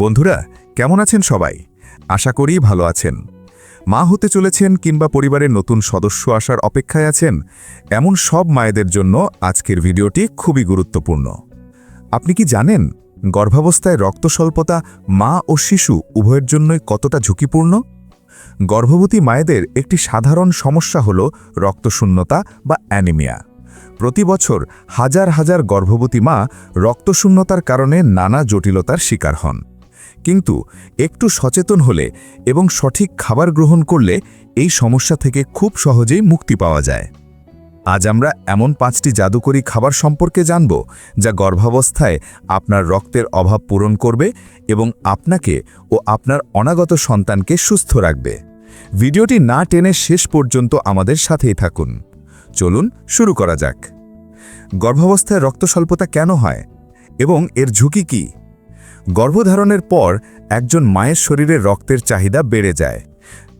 বন্ধুরা, কেমন আছেন সবাই? আশা করি ভালো আছেন। মা হতে চলেছেন কিংবা পরিবারের নতুন সদস্য আসার অপেক্ষায় আছেন, এমন সব মায়েদের জন্য আজকের ভিডিওটি খুবই গুরুত্বপূর্ণ। আপনি কি জানেন, গর্ভাবস্থায় রক্ত স্বল্পতা মা ও শিশু উভয়ের জন্যই কতটা ঝুঁকিপূর্ণ? গর্ভবতী মায়েদের একটি সাধারণ সমস্যা হল রক্তশূন্যতা বা অ্যানিমিয়া। প্রতি বছর হাজার হাজার গর্ভবতী মা রক্তশূন্যতার কারণে নানা জটিলতার শিকার হন। কিন্তু একটু সচেতন হলে এবং সঠিক খাবার গ্রহণ করলে এই সমস্যা থেকে খুব সহজেই মুক্তি পাওয়া যায়। আজ আমরা এমন পাঁচটি জাদুকরী খাবার সম্পর্কে জানব যা গর্ভাবস্থায় আপনার রক্তের অভাব পূরণ করবে এবং আপনাকে ও আপনার অনাগত সন্তানকে সুস্থ রাখবে। ভিডিওটি না টেনে শেষ পর্যন্ত আমাদের সাথেই থাকুন। চলুন শুরু করা যাক। গর্ভাবস্থায় রক্তস্বল্পতা কেন হয় এবং এর ঝুঁকি কী? গর্ভধারণের পর একজন মায়ের শরীরে রক্তের চাহিদা বেড়ে যায়,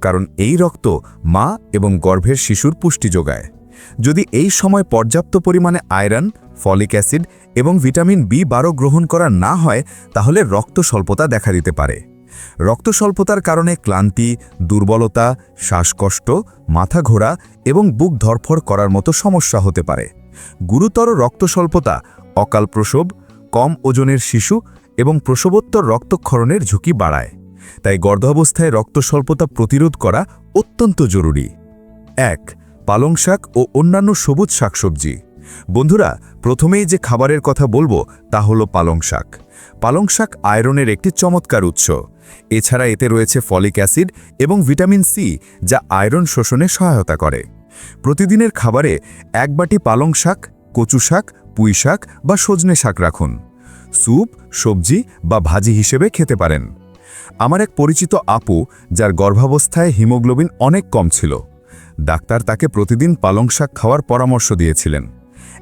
কারণ এই রক্ত মা এবং গর্ভের শিশুর পুষ্টি যোগায়। যদি এই সময় পর্যাপ্ত পরিমাণে আয়রন, ফলিক অ্যাসিড এবং ভিটামিন বি বারো গ্রহণ করা না হয়, তাহলে রক্ত স্বল্পতা দেখা দিতে পারে। রক্ত স্বল্পতার কারণে ক্লান্তি, দুর্বলতা, শ্বাসকষ্ট, মাথা ঘোরা এবং বুক ধরফড় করার মতো সমস্যা হতে পারে। গুরুতর রক্ত স্বল্পতা অকাল প্রসব কম ওজনের শিশু এবং প্রসবোত্তর রক্তক্ষরণের ঝুঁকি বাড়ায়। তাই গর্ভাবস্থায় রক্ত স্বল্পতা প্রতিরোধ করা অত্যন্ত জরুরি। এক, পালং শাক ও অন্যান্য সবুজ শাকসবজি। বন্ধুরা, প্রথমেই যে খাবারের কথা বলব তা হলো পালং শাক। পালং শাক আয়রনের একটি চমৎকার উৎস। এছাড়া এতে রয়েছে ফলিক অ্যাসিড এবং ভিটামিন সি, যা আয়রন শোষণে সহায়তা করে। প্রতিদিনের খাবারে এক বাটি পালং শাক, কচু শাক, পুঁই শাক বা সজনে শাক রাখুন। স্যুপ, সবজি বা ভাজি হিসেবে খেতে পারেন। আমার এক পরিচিত আপু, যার গর্ভাবস্থায় হিমোগ্লোবিন অনেক কম ছিল। ডাক্তার তাকে প্রতিদিন পালং শাক খাওয়ার পরামর্শ দিয়েছিলেন।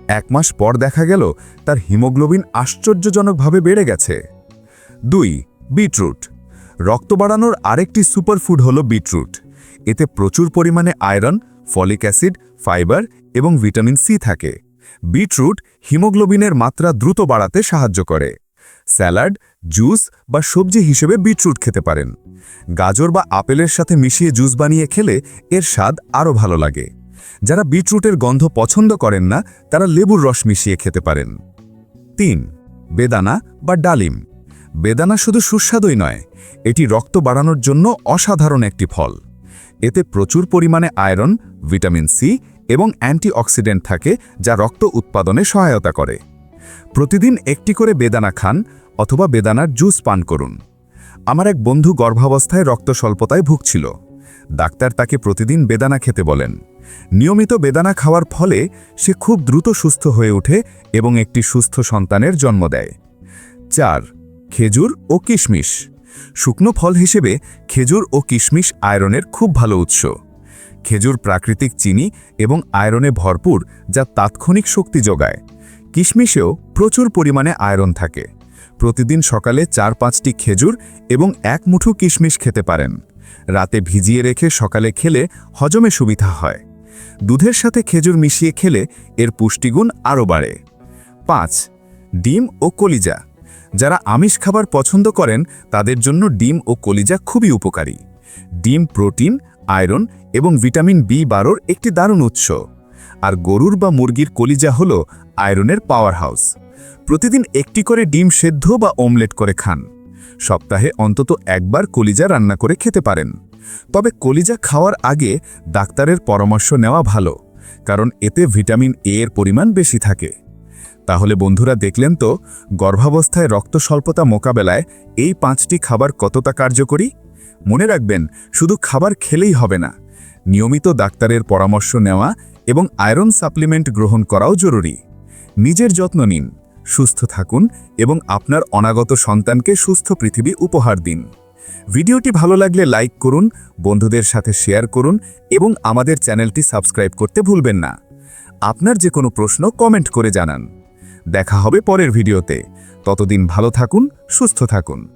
এক মাস পর দেখা গেল, তার হিমোগ্লোবিন আশ্চর্যজনকভাবে বেড়ে গেছে। দুই, বিটরুট। রক্ত বাড়ানোর আরেকটি সুপারফুড হল বিটরুট। এতে প্রচুর পরিমাণে আয়রন, ফলিক অ্যাসিড, ফাইবার এবং ভিটামিন সি থাকে। বিটরুট হিমোগ্লোবিনের মাত্রা দ্রুত বাড়াতে সাহায্য করে। স্যালাড, জুস বা সবজি হিসেবে বিটরুট খেতে পারেন। গাজর বা আপেলের সাথে মিশিয়ে জুস বানিয়ে খেলে এর স্বাদ আরও ভালো লাগে। যারা বিটরুটের গন্ধ পছন্দ করেন না, তারা লেবুর রস মিশিয়ে খেতে পারেন। তিন, বেদানা বা ডালিম। বেদানা শুধু সুস্বাদুই নয়, এটি রক্ত বাড়ানোর জন্য অসাধারণ একটি ফল। এতে প্রচুর পরিমাণে আয়রন, ভিটামিন সি এবং অ্যান্টিঅক্সিডেন্ট থাকে যা রক্ত উৎপাদনে সহায়তা করে। প্রতিদিন একটি করে বেদানা খান অথবা বেদানার জুস পান করুন। আমার এক বন্ধু গর্ভাবস্থায় রক্ত স্বল্পতায় ভুগছিল। ডাক্তার তাকে প্রতিদিন বেদানা খেতে বলেন। নিয়মিত বেদানা খাওয়ার ফলে সে খুব দ্রুত সুস্থ হয়ে ওঠে এবং একটি সুস্থ সন্তানের জন্ম দেয়। চার, খেজুর ও কিশমিশ। শুকনো ফল হিসেবে খেজুর ও কিশমিশ আয়রনের খুব ভালো উৎস। খেজুর প্রাকৃতিক চিনি এবং আয়রনে ভরপুর, যা তাৎক্ষণিক শক্তি যোগায়। কিশমিশেও প্রচুর পরিমাণে আয়রন থাকে। প্রতিদিন সকালে চার পাঁচটি খেজুর এবং এক মুঠো কিশমিশ খেতে পারেন। রাতে ভিজিয়ে রেখে সকালে খেলে হজমে সুবিধা হয়। দুধের সাথে খেজুর মিশিয়ে খেলে এর পুষ্টিগুণ আরও বাড়ে। পাঁচ, ডিম ও কলিজা। যারা আমিষ খাবার পছন্দ করেন, তাদের জন্য ডিম ও কলিজা খুবই উপকারী। ডিম প্রোটিন আয়রন এবং ভিটামিন বি বারোর একটি দারুণ উৎস। আর গরুর বা মুরগির কলিজা হল আয়রনের পাওয়ার হাউস প্রতিদিন একটি করে ডিম সেদ্ধ বা অমলেট করে খান। সপ্তাহে অন্তত একবার কলিজা রান্না করে খেতে পারেন। তবে কলিজা খাওয়ার আগে ডাক্তারের পরামর্শ নেওয়া ভালো, কারণ এতে ভিটামিন এ এর পরিমাণ বেশি থাকে। তাহলে বন্ধুরা দেখলেন তো, গর্ভাবস্থায় রক্ত স্বল্পতা মোকাবেলায় এই পাঁচটি খাবার কতটা কার্যকরী? মনে রাখবেন, শুধু খাবার খেলেই হবে না। নিয়মিত ডাক্তারের পরামর্শ নেওয়া এবং আয়রন সাপ্লিমেন্ট গ্রহণ করাও জরুরি। নিজের যত্ন নিন, সুস্থ থাকুন এবং আপনার অনাগত সন্তানকে সুস্থ পৃথিবী উপহার দিন। ভিডিওটি ভালো লাগলে লাইক করুন, বন্ধুদের সাথে শেয়ার করুন এবং আমাদের চ্যানেলটি সাবস্ক্রাইব করতে ভুলবেন না। আপনার যে কোনো প্রশ্ন কমেন্ট করে জানান। দেখা হবে পরের ভিডিওতে। ততদিন ভালো থাকুন, সুস্থ থাকুন।